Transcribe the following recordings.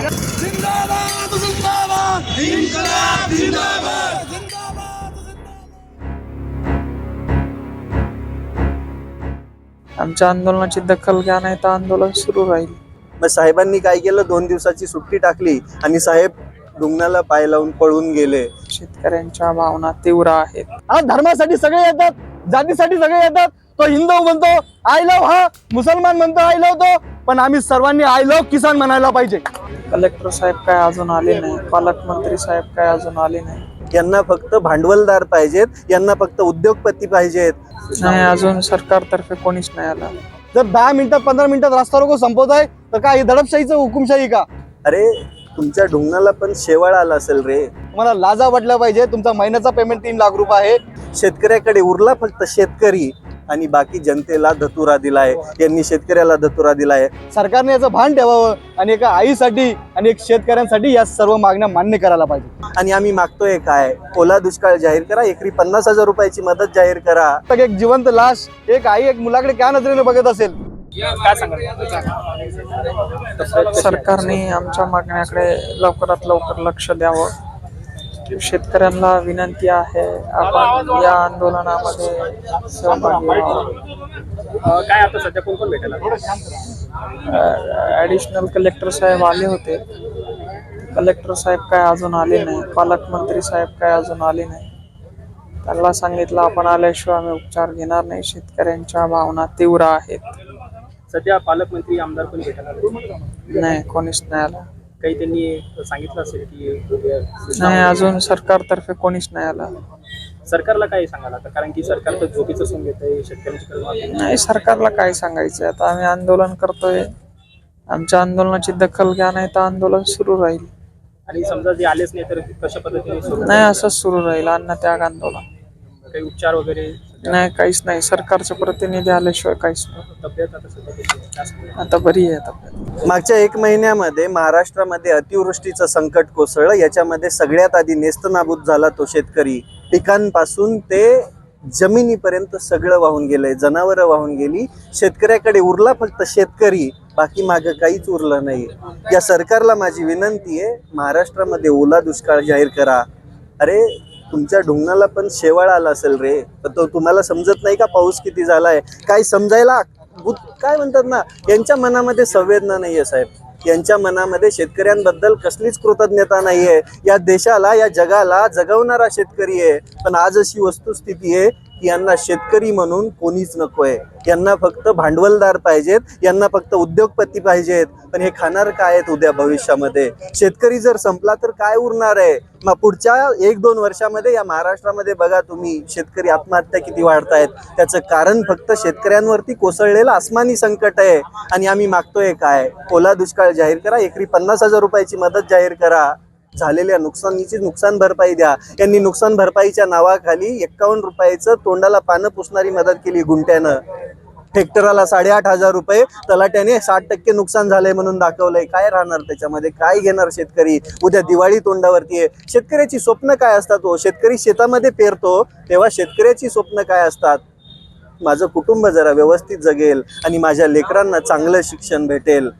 जिंदाबाद जिंदाबाद इन्कलाब जिंदाबाद आमच्या आंदोलनाची दखल घ्या नाही तर आंदोलन सुरू राहील. मग साहेबांनी काय केलं? दोन दिवसाची सुट्टी टाकली आणि साहेब डुंगणाला पाय लावून पळून गेले. शेतकऱ्यांच्या भावना तीव्र आहेत. हा धर्मासाठी सगळे येतात जातीसाठी सगळे येतात. तो हिंदू म्हणतो आय लव हा मुसलमान म्हणतो आय लव तो. पण आम्ही सर्वांनी आय लव किसान म्हणायला पाहिजे. कलेक्टर साहेब काय अजून आले नाही पालकमंत्री साहेब काय अजून आले नाही. यांना फक्त भांडवलदार पाहिजेत यांना फक्त उद्योगपती पाहिजेत. नाही अजून सरकारतर्फे कोणीच नाही आलं. जर दहा मिनिटात पंधरा मिनिटात रस्ता रोको संपवत आहे तर काय ही दडपशाहीचं हुकुमशाही का? अरे तुमच्या ढुंगणाला पण शेवाळ आला असेल रे. तुम्हाला लाजा वाटल्या पाहिजे तुमचा महिन्याचा पेमेंट तीन लाख रुपये आहे. शेतकऱ्याकडे उरला फक्त शेतकरी. आणि बाकी जनतेला धतुरा दिलाय यांनी शेतकऱ्याला धतुरा दिलाय. सरकारने याचं भान ठेवावं आणि एका आईसाठी आणि एक शेतकऱ्यांसाठी या सर्व मागण्या मान्य करायला पाहिजे. आणि आम्ही मागतोय काय? ओला दुष्काळ जाहीर करा एकरी पन्नास हजार रुपयाची मदत जाहीर करा. तर एक जिवंत लाश एक आई एक मुलाकडे काय नजरेने बघत असेल? सरकारने आमच्या मागण्याकडे लवकरात लवकर लक्ष द्यावं. शेतकऱ्यांना विनंती आहे. आपण या आंदोलनामध्ये सहभागी व्हावं. काय आता सध्या कोण कोण भेटायला ॲडिशनल कलेक्टर साहेब आले होते. कलेक्टर साहेब काय अजून आले नाही. पालकमंत्री साहेब काय अजून आले नाही. त्यांना सांगितलं आपण आल्याशिवाय आम्ही उपचार घेणार नाही. शेतकऱ्यांच्या भावना तीव्र आहेत. सध्या पालकमंत्री आमदार पण भेटायला आले. नाही कोणीच नाही आलं. काही त्यांनी सांगितलं असेल की नाही अजून सरकारतर्फे कोणीच नाही आलं. सरकारला काय सांगाल आता? कारण की सरकार तर झोपीचं सून घेत आहे शेतकऱ्यांची नाही सरकारला काय सांगायचं? आता आम्ही आंदोलन करतोय. आमच्या आंदोलनाची दखल घ्या नाही तर आंदोलन सुरू राहील. आणि समजा जे आलेच नाही तर कशा पद्धतीने सुरू नाही असंच सुरू राहील अन्न त्याग आंदोलन. काही उपचार वगैरे? नाही काहीच नाही. सरकारचे प्रतिनिधी आल्याशिवाय काहीच नाही. तब्येत आता सध्या कशी आहे? आता बरी आहे तब्येत. मागच्या एक महिन्यामध्ये महाराष्ट्रामध्ये अतिवृष्टीचं संकट कोसळलं. याच्यामध्ये सगळ्यात आधी नेस्तनाबूत झाला तो शेतकरी. पिकांपासून ते जमिनीपर्यंत सगळं वाहून गेलंय. जनावरं वाहून गेली. शेतकऱ्याकडे उरला फक्त शेतकरी. बाकी मागं काहीच उरलं नाही. या सरकारला माझी विनंती आहे महाराष्ट्रामध्ये ओला दुष्काळ जाहीर करा. अरे तुमच्या ढुंगणाला पण शेवाळ आला असेल रे. तर तो तुम्हाला समजत नाही का पाऊस किती झालाय? काय समजायला काय म्हणतात ना यांच्या मनामध्ये संवेदना नाहीये साहेब. यांच्या मनामध्ये शेतकऱ्यांबद्दल कसलीच कृतज्ञता नाहीये. या देशाला या जगाला जगवणारा शेतकरी आहे. पण आज अशी वस्तुस्थिती आहे की यांना शेतकरी म्हणून कोणीच नकोय. यांना फक्त भांडवलदार पाहिजेत यांना फक्त उद्योगपती पाहिजेत. पण हे खाणार काय आहेत उद्या भविष्यामध्ये? शेतकरी जर संपला तर काय उरणार आहे? मग पुढच्या एक दोन वर्षामध्ये या महाराष्ट्रामध्ये बघा तुम्ही शेतकरी आत्महत्या किती वाढतायत. त्याचं कारण फक्त शेतकऱ्यांवरती कोसळलेलं आसमानी संकट आहे. आणि आम्ही मागतोय काय? ओला दुष्काळ जाहीर करा एकरी पन्नास हजार रुपयाची मदत जाहीर करा. झालेल्या नुकसानीची नुकसान भरपाई द्या. यांनी नुकसान भरपाईच्या नावाखाली एक्कावन्न रुपयाचं तोंडाला पानं पुसणारी मदत केली गुंट्यानं हेक्टराला साडेआठ हजार रुपये तलाट्याने साठ टक्के नुकसान झालंय म्हणून दाखवलंय. काय राहणार त्याच्यामध्ये? काय घेणार शेतकरी? उद्या दिवाळी तोंडावरती आहे. शेतकऱ्याची स्वप्न काय असतात हो? शेतकरी शेतामध्ये पेरतो तेव्हा शेतकऱ्याची स्वप्न काय असतात? माझं कुटुंब जरा व्यवस्थित जगेल आणि माझ्या लेकरांना चांगलं शिक्षण भेटेल.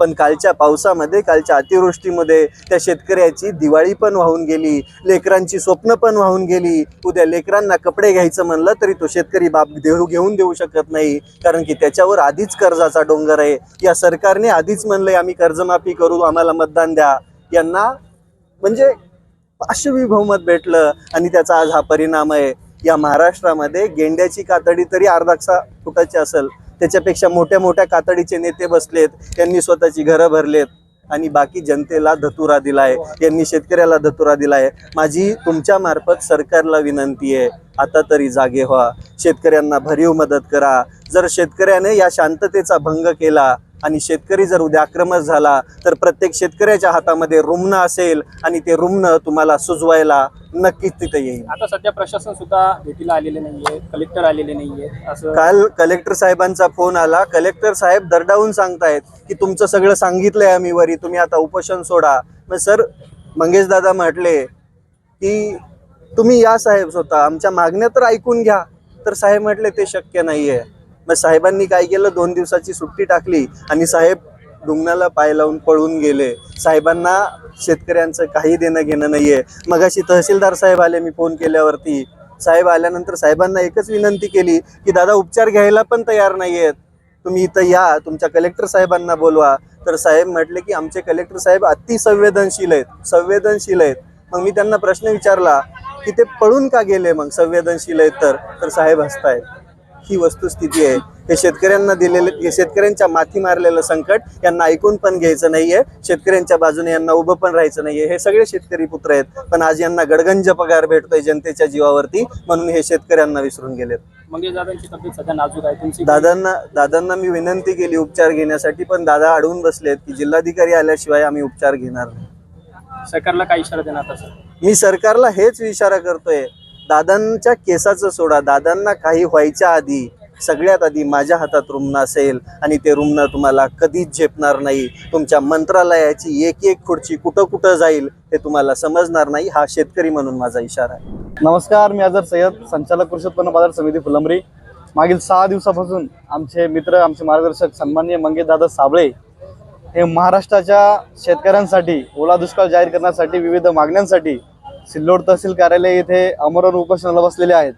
पण कालच्या पावसामध्ये कालच्या अतिवृष्टीमध्ये त्या शेतकऱ्याची दिवाळी पण वाहून गेली लेकरांची स्वप्न पण वाहून गेली. उद्या लेकरांना कपडे घ्यायचं म्हणलं तरी तो शेतकरी बाप देऊ घेऊन देऊ शकत नाही. कारण की त्याच्यावर आधीच कर्जाचा डोंगर आहे. या सरकारने आधीच म्हणलंय आम्ही कर्जमाफी करू आम्हाला मतदान द्या. यांना म्हणजे पाचशे बहुमत भेटलं आणि त्याचा आज हा परिणाम आहे. या महाराष्ट्रामध्ये गेंड्याची कातडी तरी अर्धाक्षा फुटाची असेल त्याच्यापेक्षा मोठ्या मोठ्या कातडीचे नेते बसलेत त्यांनी स्वतःची घरं भरलेत आणि बाकी जनतेला धतुरा दिलाय यांनी शेतकऱ्याला धतुरा दिलाय. माझी तुमच्या मार्फत सरकारला विनंती आहे आता तरी जागे व्हा. शेतकऱ्यांना भरीव मदत करा. जर शेतकऱ्याने या शांततेचा भंग केला आणि शेतकरी जर उद्या आक्रमक झाला तर प्रत्येक शेतकऱ्याच्या हातामध्ये रुग्ण असेल आणि ते रुग्ण तुम्हाला सुजवायला नक्कीच तिथे येईल. आता सध्या प्रशासन सुद्धा भेटीला आलेले नाहीये कलेक्टर आलेले नाहीये असं काल कलेक्टर साहेबांचा फोन आला. कलेक्टर साहेब दरडावून सांगतायत की तुमचं सगळं सांगितलंय आम्ही वरी तुम्ही आता उपोषण सोडा. मग सर मंगेश दादा म्हटले की तुम्ही या साहेब स्वतः आमच्या मागण्या तर ऐकून घ्या. तर साहेब म्हटले ते शक्य नाहीये. मग साहेबांनी काय केलं? दोन दिवसाची सुट्टी टाकली आणि साहेब डुंगणाला पाय लावून पळून गेले. साहेबांना शेतकऱ्यांचं काही देणं घेणं नाहीये. मगाशी तहसीलदार साहेब आले मी फोन केल्यावरती. साहेब आल्यानंतर साहेबांना एकच विनंती केली की दादा उपचार घ्यायला पण तयार नाहीयेत. तुम्ही इथं या तुमच्या कलेक्टर साहेबांना बोलवा. तर साहेब म्हटले की आमचे कलेक्टर साहेब अति संवेदनशील आहेत संवेदनशील आहेत. मग मी त्यांना प्रश्न विचारला की ते पळून का गेले मग? संवेदनशील आहेत तर. तर साहेब हसतायत. ही वस्तुस्थिती आहे. हे शेतकऱ्यांना दिलेले हे शेतकऱ्यांच्या माथी मारलेलं संकट यांना ऐकून पण घ्यायचं नाहीये. शेतकऱ्यांच्या बाजूने यांना उभं पण राहायचं नाहीये. हे सगळे शेतकरी पुत्र आहेत. पण आज यांना गडगंज पगार भेटतोय जनतेच्या जीवावरती. म्हणून हे शेतकऱ्यांना विसरून गेलेत. मंगेश दादांची तब्येत सध्या नाजूक आहे. तुमची दादांना दादांना मी विनंती केली उपचार घेण्यासाठी पण दादा अडवून बसलेत की जिल्हाधिकारी आल्याशिवाय आम्ही उपचार घेणार नाही. सरकारला काय इशारा देणार मी सरकारला हेच इशारा करतोय. दादांच्या केसाचं सोडा. दादांना काही व्हायच्या आधी सगळ्यात आधी माझ्या हातात रुग्ण असेल आणि ते रुग्ण तुम्हाला कधीच झेपणार नाही. तुमच्या मंत्रालयाची एक एक खुर्ची कुठं कुठं जाईल हे तुम्हाला समजणार नाही. हा शेतकरी म्हणून माझा इशारा आहे. नमस्कार मी अजर सय्यद संचालक कृषी उत्पन्न बाजार समिती फुलंबरी. मागील सहा दिवसापासून आमचे मित्र आमचे मार्गदर्शक सन्माननीय मंगेशदादा साबळे हे महाराष्ट्राच्या शेतकऱ्यांसाठी ओला दुष्काळ जाहीर करण्यासाठी विविध मागण्यांसाठी सिल्लोड तहसील कार्यालय येथे अमरण उपोषणाला बसलेले आहेत.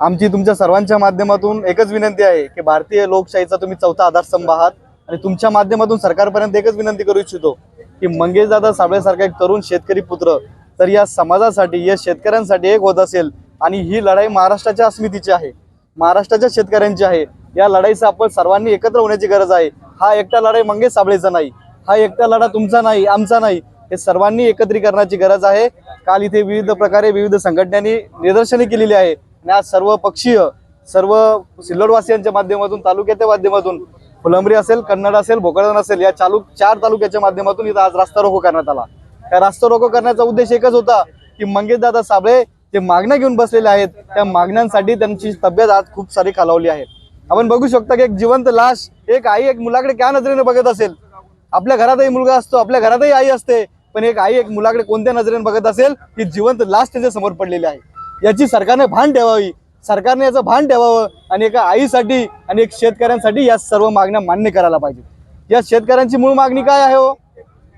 आमची तुमच्या सर्वांच्या माध्यमातून एकच विनंती आहे की भारतीय लोकशाहीचा तुम्ही चौथा आधारस्तंभ आहात आणि तुमच्या माध्यमातून सरकारपर्यंत एकच विनंती करू इच्छितो की मंगेशदादा साबळेसारखा एक तरुण शेतकरी पुत्र तर या समाजासाठी या शेतकऱ्यांसाठी एक होत असेल आणि ही लढाई महाराष्ट्राच्या अस्मितीची आहे महाराष्ट्राच्या शेतकऱ्यांची आहे. या लढाईचा आपण सर्वांनी एकत्र होण्याची गरज आहे. हा एकटा लढाई मंगेश साबळेचा नाही हा एकटा लढा तुमचा नाही आमचा नाही. हे सर्वांनी एकत्रीकरणाची गरज आहे. काल इथे विविध प्रकारे विविध संघटनांनी निदर्शने केलेली आहे. आणि आज सर्व पक्षीय सर्व सिल्लोडवासियांच्या माध्यमातून तालुक्याच्या माध्यमातून फुलंबरी असेल कन्नड असेल भोकरदन असेल या चालू चार तालुक्याच्या माध्यमातून इथं आज रास्ता रोको करण्यात आला. त्या रास्ता रोको करण्याचा उद्देश एकच होता की मंगेशदादा साबळे जे मागण्या घेऊन बसलेले आहेत त्या मागण्यांसाठी त्यांची तब्येत आज खूप सारी खालावली आहे. आपण बघू शकता की एक जिवंत लाश एक आई एक मुलाकडे क्या नजरेने बघत असेल? आपल्या घरातही मुलगा असतो आपल्या घरातही आई असते. पण एक आई एक मुलाकडे कोणत्या नजरेने बघत असेल की जिवंत लास्ट त्याच्यासमोर पडलेली आहे. याची सरकारने भान ठेवावी. सरकारने याचं भान ठेवावं आणि एका आईसाठी आणि एक शेतकऱ्यांसाठी या सर्व मागण्या मान्य करायला पाहिजे या शेतकऱ्यांची मूळ मागणी काय आहे हो?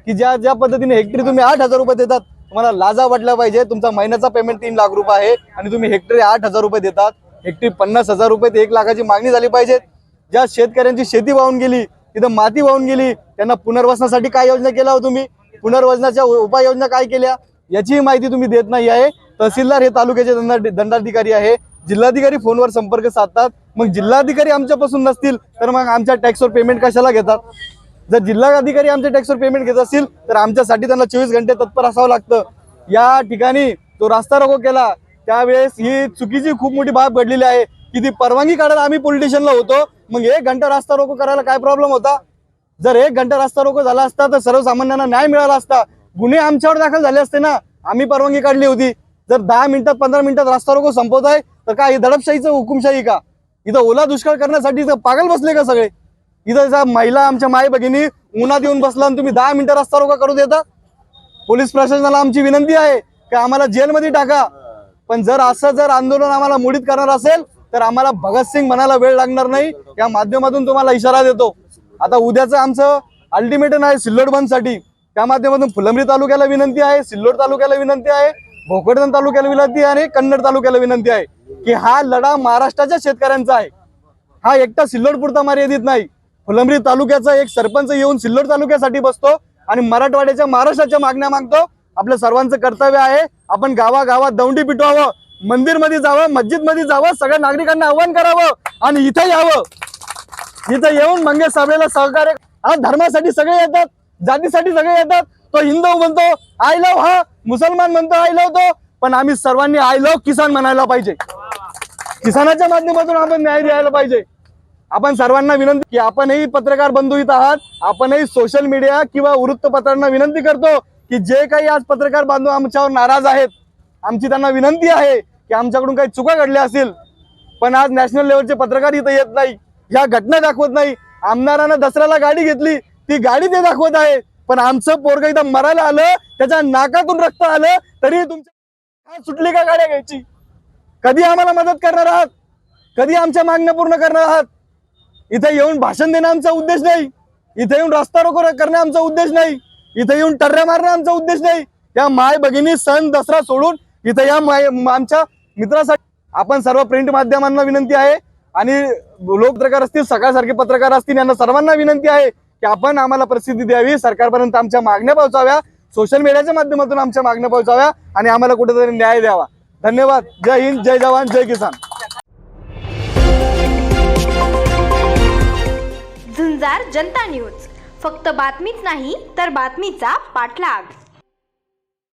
की ज्या ज्या पद्धतीने हेक्टरी तुम्ही आठ हजार रुपये देतात तुम्हाला लाजा वाटला पाहिजे तुमचा महिन्याचा पेमेंट तीन लाख रुपये आहे आणि तुम्ही हेक्टरी आठ हजार रुपये देतात हेक्टरी पन्नास हजार रुपये ते एक लाखाची मागणी झाली पाहिजे. ज्या शेतकऱ्यांची शेती वाहून गेली तिथं माती वाहून गेली त्यांना पुनर्वसनासाठी काय योजना केला हो तुम्ही? पुनर्वजनाच्या उपाययोजना काय केल्या याचीही माहिती तुम्ही देत नाही आहे. तहसीलदार हे तालुक्याचे दंडाधिकारी आहे. जिल्हाधिकारी फोनवर संपर्क साधतात. मग जिल्हाधिकारी आमच्यापासून नसतील तर मग आमच्या टॅक्सवर पेमेंट कशाला घेतात? जर जिल्हाधिकारी आमच्या टॅक्सवर पेमेंट घेत असतील तर आमच्यासाठी त्यांना चोवीस घंटे तत्पर असावं लागतं. या ठिकाणी तो रास्ता रोको केला त्यावेळेस ही चुकीची खूप मोठी बाब घडलेली आहे. की ती परवानगी काढायला आम्ही पोलिटिशियनला होतो. मग एक घंटा रास्ता रोको करायला काय प्रॉब्लेम होता? जर एक घंटा रास्ता रोको झाला असता तर सर्वसामान्यांना न्याय मिळाला असता. गुन्हे आमच्यावर दाखल झाले असते ना आम्ही परवानगी काढली होती. जर दहा मिनिटात पंधरा मिनिटात रास्ता रोको संपवत आहे तर काय दडपशाहीचं हुकुमशाही का? इथं ओला दुष्काळ करण्यासाठी इथं पागल बसले का सगळे? इथं महिला आमच्या माई भगिनी उन्हात येऊन बसला आणि तुम्ही दहा मिनिटं रस्ता रोका करू देता? पोलीस प्रशासनाला आमची विनंती आहे की आम्हाला जेलमध्ये टाका. पण जर असं जर आंदोलन आम्हाला मुडीत करणार असेल तर आम्हाला भगतसिंग म्हणायला वेळ लागणार नाही. या माध्यमातून तुम्हाला इशारा देतो. आता उद्याचं आमचं अल्टिमेटम आहे सिल्लोड बंदसाठी. त्या माध्यमातून फुलंब्री तालुक्याला विनंती आहे सिल्लोड तालुक्याला विनंती आहे भोकरदन तालुक्याला विनंती आहे आणि कन्नड तालुक्याला विनंती आहे की हा लढा महाराष्ट्राच्या शेतकऱ्यांचा आहे. हा एकटा सिल्लोड पुरता मर्यादित नाही. फुलंब्री तालुक्याचा एक सरपंच येऊन सिल्लोड तालुक्यासाठी बसतो आणि मराठवाड्याच्या महाराष्ट्राच्या मागण्या मागतो. आपल्या सर्वांचं कर्तव्य आहे. आपण गावागावात दौंडी पिटवावं मंदिरमध्ये जावं मस्जिदमध्ये जावं सगळ्या नागरिकांना आव्हान करावं आणि इथं यावं. इथं येऊन मंगेश साबळेला सहकार्य हा धर्मासाठी सगळे येतात जातीसाठी सगळे येतात. तो हिंदू म्हणतो आय लव हा मुसलमान म्हणतो आय लव तो. पण आम्ही सर्वांनी आय लव किसान म्हणायला पाहिजे. किसानाच्या माध्यमातून आपण न्याय द्यायला पाहिजे. आपण सर्वांना विनंती की आपणही पत्रकार बंधू इथं आहात. आपणही सोशल मीडिया किंवा वृत्तपत्रांना विनंती करतो की जे काही आज पत्रकार बांधव आमच्यावर नाराज आहेत आमची त्यांना विनंती आहे की आमच्याकडून काही चुका घडल्या असतील. पण आज नॅशनल लेवलचे पत्रकार इथं येत नाही. या घटना दाखवत नाही. आमदारानं दसऱ्याला गाडी घेतली. ती गाडी ते दाखवत आहे. पण आमचं पोरग इथं मरायला आलं. त्याच्या नाकातून रक्त आलं. तरी तुमच्या सुटली का गाड्या घ्यायची? कधी आम्हाला मदत करणार आहात? कधी आमच्या मागण्या पूर्ण करणार आहात? इथं येऊन भाषण देणं आमचा उद्देश नाही. इथे येऊन रस्ता रोको करणं आमचा उद्देश नाही. इथे येऊन टर्ऱ्या मारणं आमचा उद्देश नाही. या माय भगिनी सण दसरा सोडून इथे या माय- आमच्या मित्रासाठी आपण सर्व प्रिंट माध्यमांना विनंती आहे. आणि लोक पत्रकार असतील सकाळसारखे पत्रकार असतील यांना सर्वांना विनंती आहे की आपण आम्हाला प्रसिद्धी द्यावी. सरकारपर्यंत आमच्या मागण्या पोहोचाव्या. सोशल मीडियाच्या माध्यमातून आमच्या मागण्या पोहोचाव्या आणि आम्हाला कुठेतरी न्याय द्यावा. धन्यवाद. जय हिंद जय जवान जय किसान. झुंजार जनता न्यूज. फक्त बातमीच नाही तर बातमीचा पाठलाग.